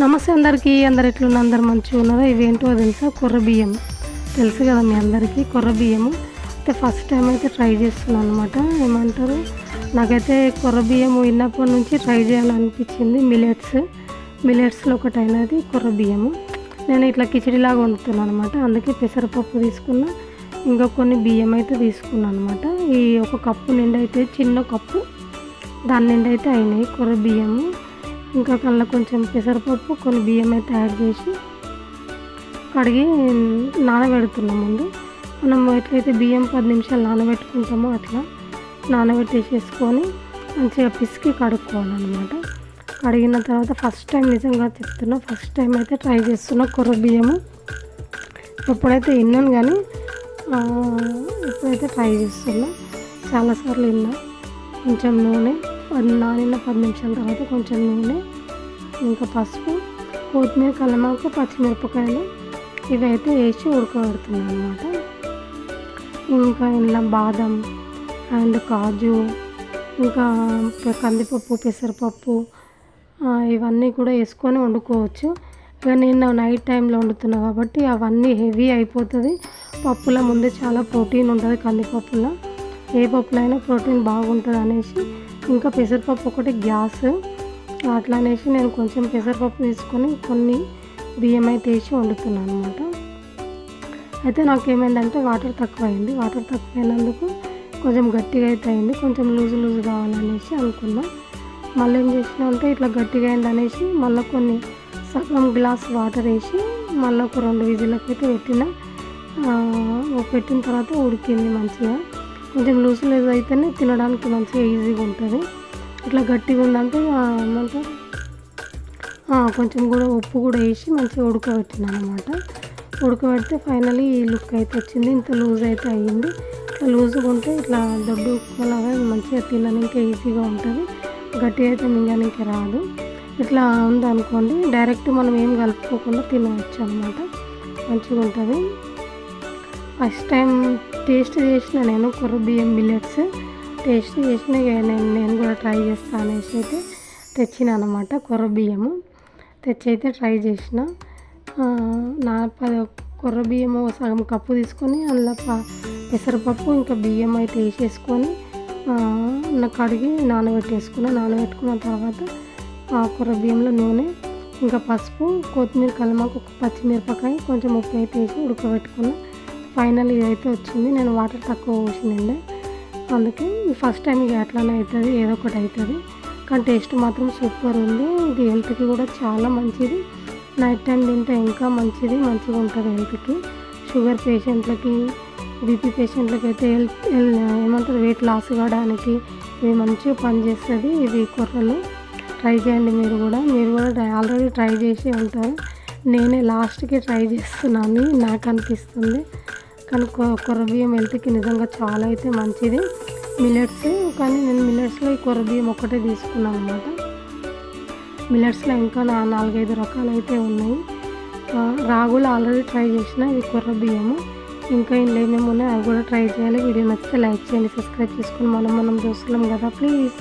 నమస్తే అందరికీ అందరు ఎట్లున్న అందరు మంచిగా ఉన్నారా? ఇవేంటో తెలుసా? కొర్ర బియ్యం తెలుసు కదా మీ అందరికీ కొర్ర బియ్యము. అయితే ఫస్ట్ టైం అయితే ట్రై చేస్తున్నాను అనమాట ఏమంటారు? నాకైతే కొర్ర బియ్యం విన్నప్పటి నుంచి ట్రై చేయాలనిపించింది మిలెట్స్ మిలెట్స్లో ఒకటైన అది కొర్ర బియ్యము. నేను ఇట్లా కిచడిలాగా వండుతున్నాను అనమాట అందుకే పెసరపప్పు తీసుకున్నా. ఇంకా కొన్ని బియ్యం అయితే తీసుకున్నాను అనమాట ఈ ఒక కప్పు నిండా అయితే చిన్న కప్పు దాని నిండా అయితే అయినాయి కొర్ర బియ్యము. ఇంకా కళ్ళ కొంచెం పెసరపప్పు కొన్ని బియ్యం అయితే యాడ్ చేసి కడిగి నానబెడుతున్నాం ముందు మనం ఎట్లయితే బియ్యం పది నిమిషాలు నానబెట్టుకుంటామో అట్లా నానబెట్టేసేసుకొని మంచిగా పిసికి కడుక్కోవాలన్నమాట. కడిగిన తర్వాత ఫస్ట్ టైం నిజంగా చెప్తున్నా ఫస్ట్ టైం అయితే ట్రై చేస్తున్నా కొర్ర బియ్యము. ఎప్పుడైతే విన్నాను కానీ ఎప్పుడైతే ఇప్పుడైతే ట్రై చేస్తున్నా చాలాసార్లు విన్నా. కొంచెం నూనె నానిన పది నిమిషాల తర్వాత కొంచెం నూనె ఇంకా పసుపు కొత్తిమీర కలమాకు పచ్చిమిరపకాయలు ఇవైతే వేసి ఉడకబెడుతున్నాను అనమాట ఇంకా ఇలా బాదం అండ్ కాజు ఇంకా కందిపప్పు పెసరపప్పు ఇవన్నీ కూడా వేసుకొని వండుకోవచ్చు. ఇక నేను నైట్ టైంలో వండుతున్నా కాబట్టి అవన్నీ హెవీ అయిపోతుంది. పప్పుల ముందే చాలా ప్రోటీన్ ఉంటుంది కందిపప్పులో. ఏ పప్పులైనా ప్రోటీన్ బాగుంటుంది అనేసి ఇంకా పెసరపప్పు ఒకటి గ్యాస్. అట్లా అనేసి నేను కొంచెం పెసరపప్పు వేసుకొని కొన్ని బియ్యం అయితే వేసి వండుతున్నాను అనమాట అయితే నాకు ఏమైందంటే వాటర్ తక్కువ అయింది వాటర్ తక్కువ అయినందుకు కొంచెం గట్టిగా అయితే అయింది. కొంచెం లూజ్ లూజ్ కావాలనేసి అనుకున్నా. మళ్ళీ ఏం చేసిన అంటే ఇట్లా గట్టిగా అయింది అనేసి మళ్ళీ కొన్ని సగం గ్లాస్ వాటర్ వేసి మళ్ళీ ఒక రెండు విజిలకైతే అయితే పెట్టిన. పెట్టిన తర్వాత ఉడికింది మంచిగా. కొంచెం లూజ్ లూజ్ అయితేనే తినడానికి మంచిగా ఈజీగా ఉంటుంది. ఇట్లా గట్టిగా ఉందంటే ఆ, ఏమంటారు? కొంచెం కూడా ఉప్పు కూడా వేసి మంచిగా ఉడకబెట్టినాను అనమాట ఉడకబెడితే ఫైనలీ ఈ లుక్ అయితే వచ్చింది. ఇంత లూజ్ అయితే అయ్యింది. ఇట్లా లూజ్గా ఉంటే ఇట్లా దొడ్డు ఉప్పులాగా మంచిగా తినడానికి ఈజీగా ఉంటుంది. గట్టిగా అయితే మింగడానికి రాదు. ఇట్లా ఉందనుకోండి డైరెక్ట్ మనం ఏం కలుపుకోకుండా తినవచ్చు అనమాట మంచిగా ఉంటుంది. ఫస్ట్ టైం టేస్ట్ చేసిన నేను కొర్ర బియ్యం మిల్లెట్స్. టేస్ట్ చేసిన నేను నేను కూడా ట్రై చేస్తా అనేసి అయితే తెచ్చిన అనమాట కొర్ర బియ్యము. తెచ్చి అయితే ట్రై చేసిన. నా ప కొర్ర బియ్యము సగం కప్పు తీసుకొని అందులో పెసరపప్పు ఇంకా బియ్యం అయితే వేసేసుకొని నా కడిగి నానబెట్టేసుకున్న. నానబెట్టుకున్న తర్వాత ఆ కుర్ర బియ్యంలో నూనె ఇంకా పసుపు కొత్తిమీర కలమాకు పచ్చిమిరపకాయ కొంచెం ఉప్పు అయితే వేసి ఉడకబెట్టుకున్నాను ఫైనల్ ఇదైతే వచ్చింది. నేను వాటర్ తక్కువ పోసినండి. అందుకే ఫస్ట్ టైం ఇక అట్లానే అవుతుంది ఏదో ఒకటి అవుతుంది. కానీ టేస్ట్ మాత్రం సూపర్ ఉంది. ఇది హెల్త్కి కూడా చాలా మంచిది. నైట్ టైం తింటే ఇంకా మంచిది మంచిగా ఉంటుంది హెల్త్కి. షుగర్ పేషెంట్లకి బీపీ పేషెంట్లకి అయితే హెల్త్ ఏమంటారు వెయిట్ లాస్ కావడానికి ఇది మంచిగా పనిచేస్తుంది. ఇది కొర్రలు. ట్రై చేయండి మీరు కూడా. మీరు కూడా ఆల్రెడీ ట్రై చేసి ఉంటారు. నేనే లాస్ట్కి ట్రై చేస్తున్నాను నాకు అనిపిస్తుంది. కానీ కొర్ర బియ్యం హెల్త్కి నిజంగా చాలా అయితే మంచిది. మిల్లెట్స్ కానీ నేను మిల్లెట్స్లో ఈ కొర్ర బియ్యం ఒక్కటే తీసుకున్నాను అనమాట మిల్లెట్స్లో ఇంకా నా నాలుగైదు రకాలు అయితే ఉన్నాయి రాగులు ఆల్రెడీ ట్రై చేసిన ఈ కొర్ర బియ్యము. ఇంకా ఇందులో ఏమేమి ఉన్నాయి అవి కూడా ట్రై చేయాలి. వీడియో నచ్చితే లైక్ చేయండి సబ్స్క్రైబ్ చేసుకుని మనం మనం చూస్తున్నాం కదా ప్లీజ్.